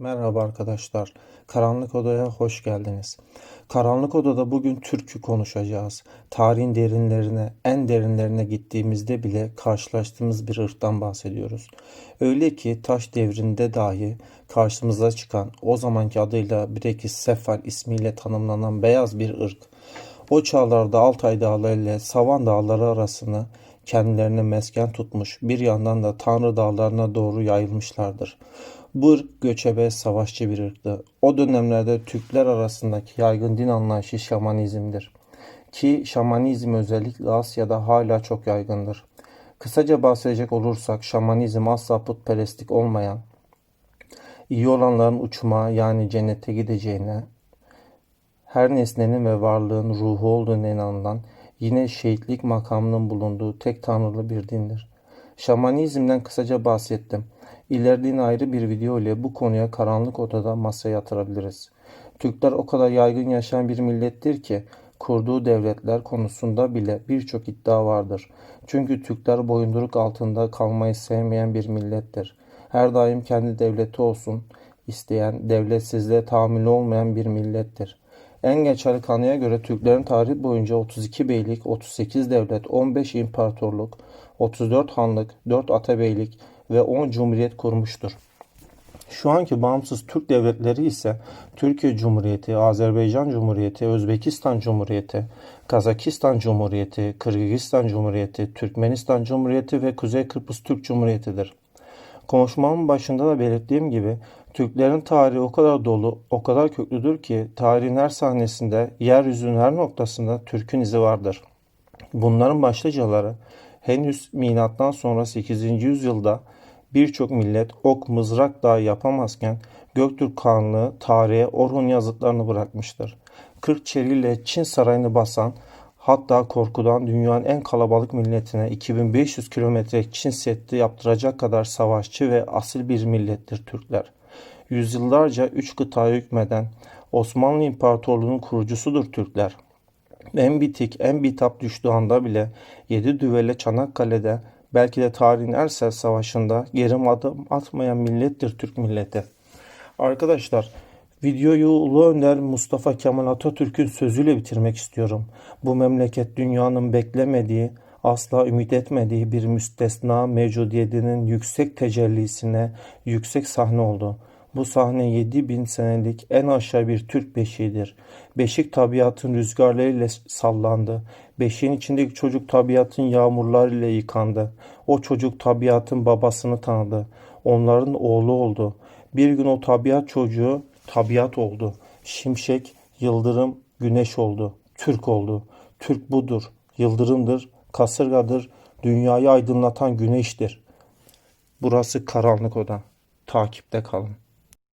Merhaba arkadaşlar. Karanlık Oda'ya hoş geldiniz. Karanlık Oda'da bugün türkü konuşacağız. Tarihin derinlerine, en derinlerine gittiğimizde bile karşılaştığımız bir ırktan bahsediyoruz. Öyle ki taş devrinde dahi karşımıza çıkan o zamanki adıyla Brekis Sefal ismiyle tanımlanan beyaz bir ırk. O çağlarda Altay Dağları ile Savan Dağları arasını kendilerine mesken tutmuş, bir yandan da Tanrı Dağlarına doğru yayılmışlardır. Bu ırk göçebe, savaşçı bir ırktı. O dönemlerde Türkler arasındaki yaygın din anlayışı şamanizmdir. Ki şamanizm özellikle Asya'da hala çok yaygındır. Kısaca bahsedecek olursak şamanizm asla putperestlik olmayan, iyi olanların uçma yani cennete gideceğine, her nesnenin ve varlığın ruhu olduğuna inanılan, yine şehitlik makamının bulunduğu tek tanrılı bir dindir. Şamanizmden kısaca bahsettim. İleride yine ayrı bir video ile bu konuya karanlık odada masaya yatırabiliriz. Türkler o kadar yaygın yaşayan bir millettir ki kurduğu devletler konusunda bile birçok iddia vardır. Çünkü Türkler boyunduruk altında kalmayı sevmeyen bir millettir. Her daim kendi devleti olsun isteyen, devletsizliğe tahammülü olmayan bir millettir. En geçerli kanıya göre Türklerin tarihi boyunca 32 beylik, 38 devlet, 15 imparatorluk, 34 hanlık, 4 atabeylik ve 10 cumhuriyet kurmuştur. Şu anki bağımsız Türk devletleri ise Türkiye Cumhuriyeti, Azerbaycan Cumhuriyeti, Özbekistan Cumhuriyeti, Kazakistan Cumhuriyeti, Kırgızistan Cumhuriyeti, Türkmenistan Cumhuriyeti ve Kuzey Kıbrıs Türk Cumhuriyeti'dir. Konuşmamın başında da belirttiğim gibi Türklerin tarihi o kadar dolu, o kadar köklüdür ki tarihin her sahnesinde, yeryüzünün her noktasında Türk'ün izi vardır. Bunların başlıcaları henüz milattan sonra 8. yüzyılda birçok millet ok mızrak dahi yapamazken Göktürk Kağanlığı tarihe Orhun yazıtlarını bırakmıştır. Kırkçeli ile Çin sarayını basan hatta korkudan dünyanın en kalabalık milletine 2500 kilometre Çin Seddi yaptıracak kadar savaşçı ve asil bir millettir Türkler. Yüzyıllarca üç kıtaya hükmeden Osmanlı İmparatorluğu'nun kurucusudur Türkler. En bitik, en bitap düştüğü anda bile yedi düvele Çanakkale'de belki de tarihin Ersel Savaşı'nda geri adım atmayan millettir Türk milleti. Arkadaşlar videoyu Ulu Önder Mustafa Kemal Atatürk'ün sözüyle bitirmek istiyorum. Bu memleket dünyanın beklemediği, asla ümit etmediği bir müstesna mevcudiyetinin yüksek tecellisine yüksek sahne oldu. Bu sahne 7000 senelik en aşağı bir Türk beşiğidir. Beşik tabiatın rüzgarlarıyla sallandı. Beşiğin içindeki çocuk tabiatın yağmurlarıyla yıkandı. O çocuk tabiatın babasını tanıdı. Onların oğlu oldu. Bir gün o tabiat çocuğu tabiat oldu. Şimşek, yıldırım, güneş oldu. Türk oldu. Türk budur. Yıldırımdır, kasırgadır, dünyayı aydınlatan güneştir. Burası karanlık oda. Takipte kalın.